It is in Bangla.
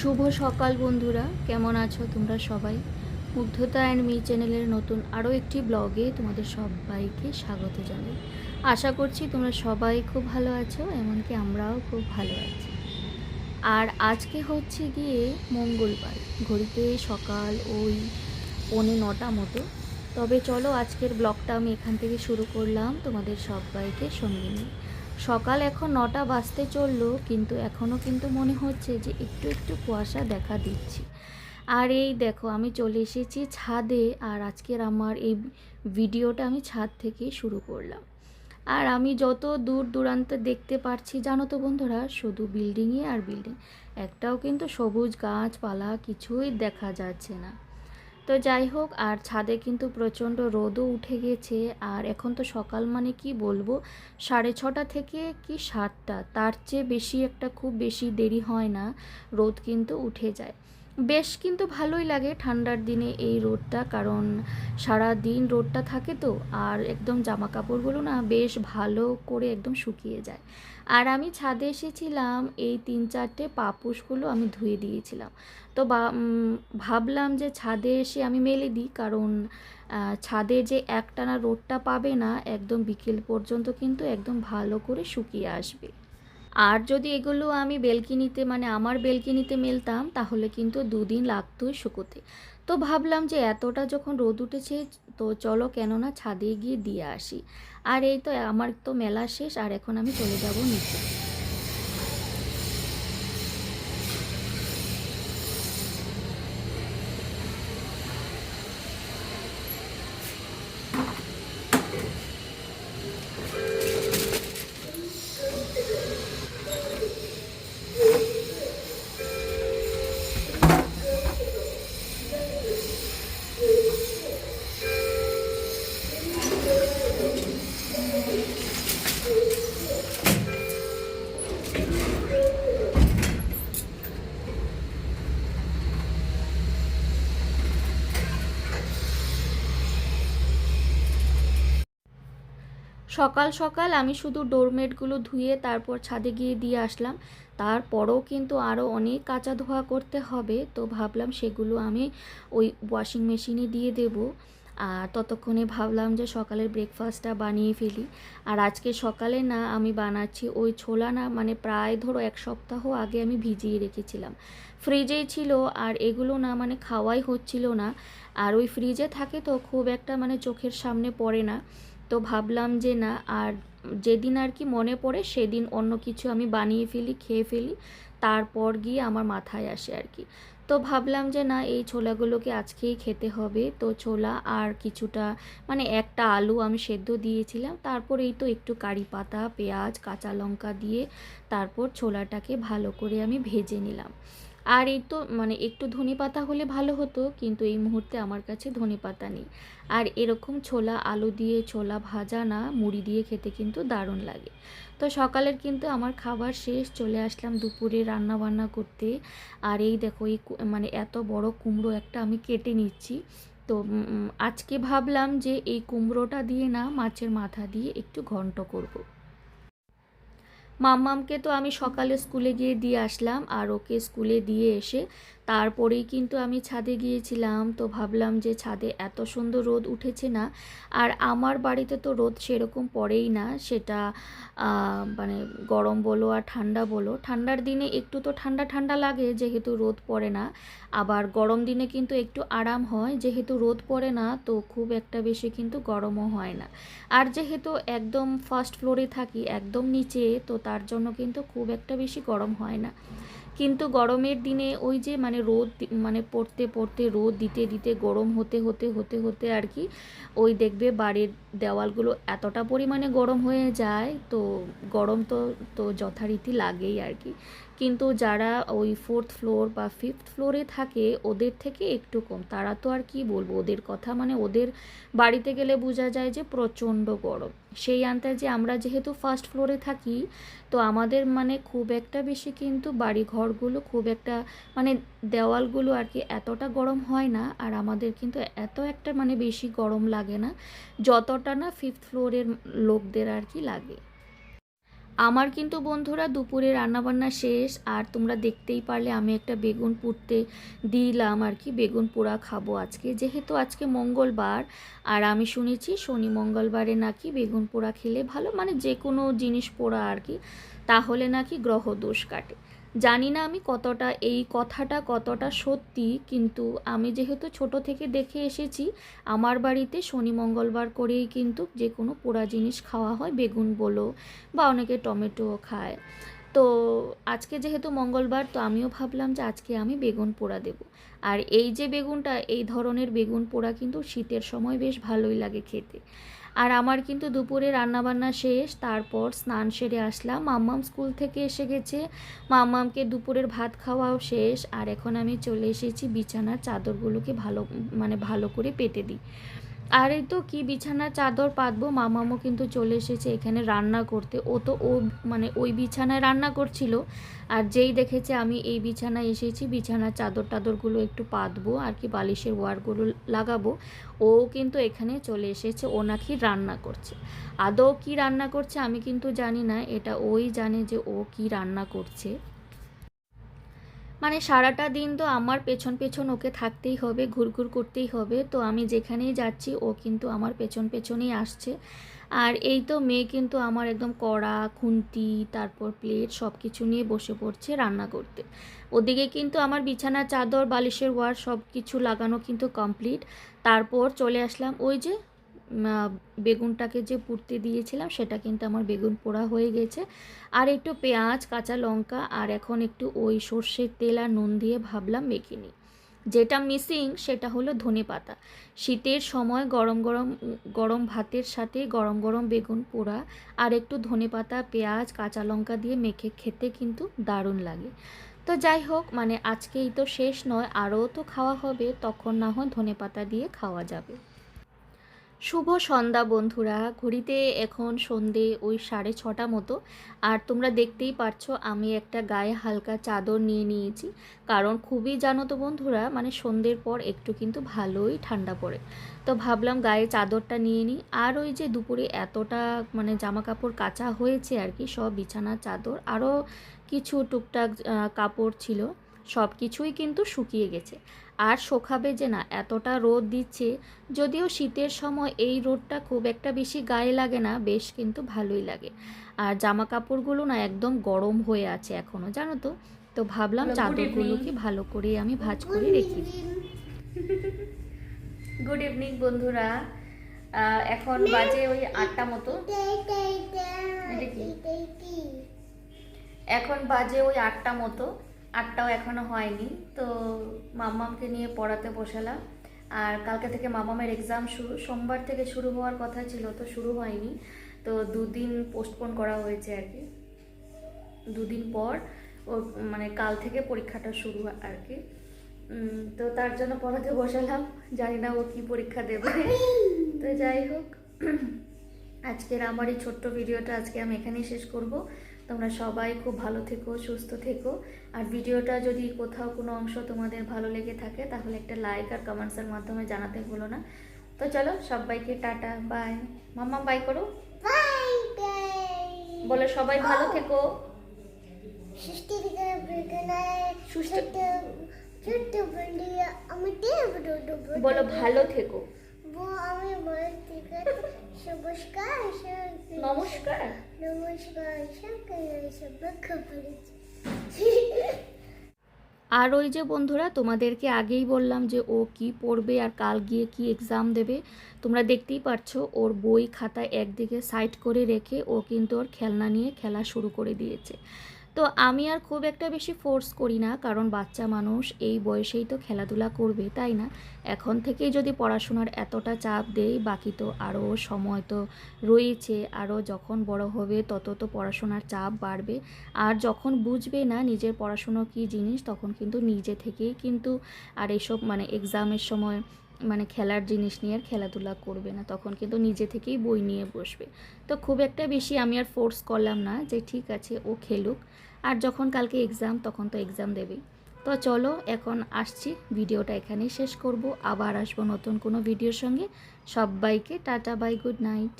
শুভ সকাল বন্ধুরা, কেমন আছো তোমরা সবাই? মুগ্ধতা অ্যান্ড মি চ্যানেলের নতুন আরও একটি ব্লগে তোমাদের সবাইকে স্বাগত জানাই। আশা করছি তোমরা সবাই খুব ভালো আছো, এমনকি আমরাও খুব ভালো আছি। আর আজকে হচ্ছে গিয়ে মঙ্গলবার, ঘড়িতে সকাল ওই পৌনে নটা মতো। তবে চলো আজকের ব্লগটা আমি এখান থেকে শুরু করলাম, তোমাদের সবাইকে সঙ্গে নিয়ে। সকাল এখন নটা বাজতে চলল, কিন্তু এখনও কিন্তু মনে হচ্ছে যে একটু একটু কুয়াশা দেখা দিচ্ছে। আর এই দেখো, আমি চলে এসেছি ছাদে, আর আজকের আমার এই ভিডিওটা আমি ছাদ থেকে শুরু করলাম। আর আমি যত দূর দূরান্তে দেখতে পারছি, জানো তো বন্ধুরা, শুধু বিল্ডিংই আর বিল্ডিং, একটাও কিন্তু সবুজ গাছপালা, কিছুই দেখা যাচ্ছে না। তো যাই হোক, আর ছাদে কিন্তু প্রচণ্ড রোদও উঠে গেছে। আর এখন তো সকাল মানে কি বলব? সাড়ে ছটা থেকে কি সাতটা? তার চেয়ে বেশি একটা খুব বেশি দেরি হয় না। রোদ কিন্তু উঠে যায়। বেশ কিন্তু ভালোই লাগে ঠান্ডার দিনে এই রোদটা, কারণ সারা দিন রোদটা থাকে তো, আর একদম জামা কাপড়গুলো না বেশ ভালো করে একদম শুকিয়ে যায়। আর আমি ছাদে এসেছিলাম, এই তিন চারটে পাপুসগুলো আমি ধুয়ে দিয়েছিলাম। তো ভাবলাম যে ছাদে এসে আমি মেলে দিই, কারণ ছাদে যে একটানা রোদটা পাবে না, একদম বিকেল পর্যন্ত কিন্তু একদম ভালো করে শুকিয়ে আসবে। আর যদি এগুলো আমি বেলকিনিতে মানে আমার বেলকিনিতে মেলতাম, তাহলে কিন্তু দুদিন লাগতোই শুকোতে। তো ভাবলাম যে এতটা যখন রোদ উঠেছে, তো চলো কেননা ছাদে গিয়ে দিয়ে আসি। আর এই তো আমার তো মেলা শেষ, আর এখন আমি চলে যাব নিচে। সকাল সকাল আমি শুধু ডোরমেটগুলো ধুয়ে তারপর ছাদে গিয়ে দিয়ে আসলাম। তারপরও কিন্তু আরও অনেক কাঁচা ধোয়া করতে হবে, তো ভাবলাম সেগুলো আমি ওই ওয়াশিং মেশিনে দিয়ে দেবো। আর ততক্ষণে ভাবলাম যে সকালের ব্রেকফাস্টটা বানিয়ে ফেলি। আর আজকে সকালে না আমি বানাচ্ছি ওই ছোলা না মানে প্রায় ধরো এক সপ্তাহ আগে আমি ভিজিয়ে রেখেছিলাম। ফ্রিজেই ছিল আর এগুলো না মানে খাওয়াই হচ্ছিল না। আর ওই ফ্রিজে থাকে তো খুব একটা মানে চোখের সামনে পড়ে না। তো ভাবলাম যে না, আর যেদিন আর কি মনে পড়ে সেদিন অন্য কিছু আমি বানিয়ে ফেলি, খেয়ে ফেলি, তারপর গিয়ে আমার মাথায় আসে আর কি। তো ভাবলাম যে না, এই ছোলাগুলোকে আজকেই খেতে হবে। তো ছোলা আর কিছুটা মানে একটা আলু আমি সেদ্ধ দিয়েছিলাম। তারপর এই তো একটু কারি পাতা, পেঁয়াজ, কাঁচা লঙ্কা দিয়ে তারপর ছোলাটাকে ভালো করে আমি ভেজে নিলাম। আর এই তো মানে একটু ধনে পাতা হলে ভালো হতো, কিন্তু এই মুহূর্তে আমার কাছে ধনে পাতা নেই। আর এরকম ছোলা আলু দিয়ে ছোলা ভাজা না, মুড়ি দিয়ে খেতে কিন্তু দারুণ লাগে। তো সকালের কিন্তু আমার খাবার শেষ, চলে আসলাম দুপুরে রান্না বান্না করতে। আর এই দেখো, এই মানে এত বড় কুমড়ো একটা আমি কেটে নিচ্ছি। তো আজকে ভাবলাম যে এই কুমড়োটা দিয়ে না, মাছের মাথা দিয়ে একটু ঘন্ট করব। মাম্মামকে তো আমি সকালে স্কুলে গিয়ে দিয়ে আসলাম আর ওকে স্কুলে দিয়ে এসে তারপরেই কিন্তু আমি ছাদে গিয়েছিলাম। তো ভাবলাম যে ছাদে এত সুন্দর রোদ উঠেছে না। আর আমার বাড়িতে তো রোদ সেরকম পড়েই না। সেটা মানে গরম বলো আর ঠান্ডা বলো। ঠান্ডার দিনে একটু তো ঠান্ডা ঠান্ডা লাগে, যেহেতু রোদ পড়ে না। আবার গরম দিনে কিন্তু একটু আরাম হয়। যেহেতু রোদ পড়ে না, তো খুব একটা বেশি কিন্তু গরমও হয় না। আর যেহেতু একদম ফার্স্ট ফ্লোরে থাকি, একদম নিচে, তো তার জন্য কিন্তু খুব একটা বেশি গরম হয় না। কিন্তু গরমের দিনে ওই যে মানে রোদ মানে পড়তে পড়তে রোদ দিতে দিতে গরম হতে হতে হতে হতে আর কি, ওই দেখবে বাড়ির দেওয়ালগুলো এতটা পরিমাণে গরম হয়ে যায়, তো গরম তো তো যথারীতি লাগেই আর কি। কিন্তু যারা ওই ফোর্থ ফ্লোর বা ফিফথ ফ্লোরে থাকে, ওদের থেকে একটু কম। তারা তো আর কি বলব, ওদের কথা মানে ওদের বাড়িতে গেলে বোঝা যায় যে প্রচণ্ড গরম। সেই আন্দাজে আমরা যেহেতু ফার্স্ট ফ্লোরে থাকি, তো আমাদের মানে খুব একটা বেশি কিন্তু বাড়ি ঘরগুলো খুব একটা মানে দেওয়ালগুলো আর কি এতটা গরম হয় না, আর আমাদের কিন্তু এত একটা মানে বেশি গরম লাগে না, যতটা না ফিফথ ফ্লোরের লোকদের আর কি লাগে। আমার কিন্তু বন্ধুরা দুপুরে রান্নাবান্না শেষ, আর তোমরা দেখতেই পারলে আমি একটা বেগুন পুড়তে দিলাম আর কি। বেগুন পোড়া খাব আজকে। যেহেতু আজকে মঙ্গলবার, আর আমি শুনেছি শনি মঙ্গলবারে নাকি বেগুন পোড়া খেলে ভালো মানে যে কোনো জিনিস পোড়া আর কি। তাহলে নাকি গ্রহ দোষ কাটে। জানি না আমি কতটা, এই কথাটা কতটা সত্যি, কিন্তু আমি যেহেতু ছোট থেকে দেখে এসেছি, আমার বাড়িতে শনি মঙ্গলবার করেই কিন্তু যে কোনো পোড়া জিনিস খাওয়া হয়, বেগুন বলো বা অনেকে টমেটো খায়। তো আজকে যেহেতু মঙ্গলবার, তো আমিও ভাবলাম যে আজকে আমি বেগুন পোড়া দেব। আর এই যে বেগুনটা, এই ধরনের বেগুন পোড়া কিন্তু শীতের সময় বেশ ভালোই লাগে খেতে। আর আমার কিন্তু দুপুরে রান্নাবান্না শেষ, তারপর স্নান সেরে আসলাম। মাম্মাম স্কুল থেকে এসে গেছে। মাম্মামকে দুপুরের ভাত খাওয়াও শেষ। আর এখন আমি চলে এসেছি বিছানার চাদরগুলোকে ভালো মানে ভালো করে পেতে দিই। আর এই তো কি বিছানার চাদর পাতবো মামামও কিন্তু চলে এসেছে এখানে রান্না করতে। ও তো ও মানে ওই বিছানায় রান্না করছিল। আর যেই দেখেছে আমি এই বিছানায় এসেছি, বিছানার চাদর টাদরগুলো একটু পাতবো আর কি বালিশের ওয়ারগুলো লাগাবো। ও কিন্তু এখানে চলে এসেছে, ও নাকি রান্না করছে। আদৌ কি রান্না করছে আমি কিন্তু জানি না, এটা ওই জানে যে ও কি রান্না করছে। মানে সারাটা দিন তো আমার পেছন পেছন ওকে থাকতেই হবে ঘুরঘুর করতেই হবে। তো আমি যেখানেই যাচ্ছি, ও কিন্তু আমার পেছন পেছনেই আসছে। আর এই তো মেয়ে কিন্তু আমার একদম কড়া, খুন্তি, তারপর প্লেট সব কিছু নিয়ে বসে পড়ছে রান্না করতে। ওদিকে কিন্তু আমার বিছানা, চাদর, বালিশের ওয়ার সব কিছু লাগানো কিন্তু কমপ্লিট তারপর চলে আসলাম ওই যে বেগুনটাকে যে পুড়তে দিয়েছিলাম, সেটা কিন্তু আমার বেগুন পোড়া হয়ে গেছে। আর একটু পেঁয়াজ, কাঁচা লঙ্কা আর এখন একটু ওই সর্ষের তেল আর নুন দিয়ে ভাবলাম মেখে নিই। যেটা মিসিং সেটা হলো ধনে পাতা। শীতের সময় গরম গরম গরম ভাতের সাথে গরম গরম বেগুন পোড়া আর একটু ধনে পাতা, পেঁয়াজ, কাঁচা লঙ্কা দিয়ে মেখে খেতে কিন্তু দারুণ লাগে। তো যাই হোক মানে আজকেই তো শেষ নয়, আরও তো খাওয়া হবে, তখন না হয় ধনে পাতা দিয়ে খাওয়া যাবে। শুভ সন্ধ্যা বন্ধুরা, ঘড়িতে এখন সন্ধে ওই সাড়ে ছটা মতো। আর তোমরা দেখতেই পারছ আমি একটা গায়ে হালকা চাদর নিয়ে নিয়েছি। কারণ খুবই জানো তো বন্ধুরা মানে সন্ধ্যের পর একটু কিন্তু ভালোই ঠান্ডা পড়ে। তো ভাবলাম গায়ে চাদরটা নিয়ে নিই। আর ওই যে দুপুরে এতটা মানে জামা কাপড় কাচা হয়েছে আর কি, সব বিছানার চাদর। আরও কিছু টুকটাক কাপড় ছিল। সব কিছুই কিন্তু শুকিয়ে গেছে। আর শোকাবে যে না এতটা রোদ দিচ্ছে যদিও শীতের সময় এই রোদটা খুব একটা বেশি গায়ে লাগে না বেশ কিন্তু ভালোই লাগে। আর জামা কাপড়গুলো না একদম গরম হয়ে আছে এখনও জানো তো? তো ভাবলাম চাদরগুলোকে ভালো করে আমি ভাজ করে রেখে দিই। গুড ইভিনিং বন্ধুরা। এখন বাজে ওই আটটা মতো। এখন বাজে ওই আটটা মতো। আটটাও এখনও হয়নি। তো মাম্মামকে নিয়ে পড়াতে বসালাম। আর কালকে থেকে মামামের এক্সাম শুরু, সোমবার থেকে শুরু হওয়ার কথা ছিল, তো শুরু হয়নি। তো দুদিন পোস্টপোন করা হয়েছে আর কি। দুদিন পর ও মানে কাল থেকে পরীক্ষাটা শুরু আর কি। তো তার জন্য পড়াতে বসালাম। জানি না ও কি পরীক্ষা দেবে। তো যাই হোক, আজকের আমার এই ছোট্ট ভিডিওটা আজকে আমি এখানেই শেষ করব। তোমরা সবাই খুব ভালো থেকো সুস্থ থেকো। আর ভিডিওটা যদি কোথাও কোনো অংশ তোমাদের ভালো লেগে থাকে তাহলে একটা লাইক আর কমেন্টসের মাধ্যমে জানাতে ভুলো না। তো চলো সবাইকে টাটা বাই মাম্মা বাই করো। বলো সবাই ভালো থেকো। বলো ভালো থেকো। আমি নমস্কার নমস্কার। নমস্কার আর ওই যে বন্ধুরা তোমাদেরকে আগেই বললাম যে ও কি পড়বে আর কাল গিয়ে কি এক্সাম দেবে তোমরা দেখতেই পারছ ওর বই খাতা একদিকে সাইড করে রেখে ও কিন্তু ওর খেলনা নিয়ে খেলা শুরু করে দিয়েছে। তো আমি আর খুব একটা বেশি ফোর্স করি না, কারণ বাচ্চা মানুষ এই বয়সেই তো খেলাধুলা করবে, তাই না? এখন থেকেই যদি পড়াশোনার এতটা চাপ দেই, বাকি তো আরও সময় তো রয়েছে আরও যখন বড় হবে তত তো পড়াশোনার চাপ বাড়বে। আর যখন বুঝবে না নিজের পড়াশুনো কী জিনিস, তখন কিন্তু নিজে থেকেই কিন্তু আর এসব মানে এক্সামের সময় মানে খেলার জিনিস নিয়ে আর খেলাধুলা করবে না, তখন কিন্তু নিজে থেকেই বই নিয়ে বসবে। তো খুব একটা বেশি আমি আর ফোর্স করলাম না যে ঠিক আছে, ও খেলুক। আর যখন কালকে এক্সাম তখন তো এক্সাম দেবেই। তো চলো, এখন আসছি। ভিডিওটা এখানেই শেষ করব। আবার আসব নতুন কোনো ভিডিওর সঙ্গে। সবাইকে টাটা বাই গুড নাইট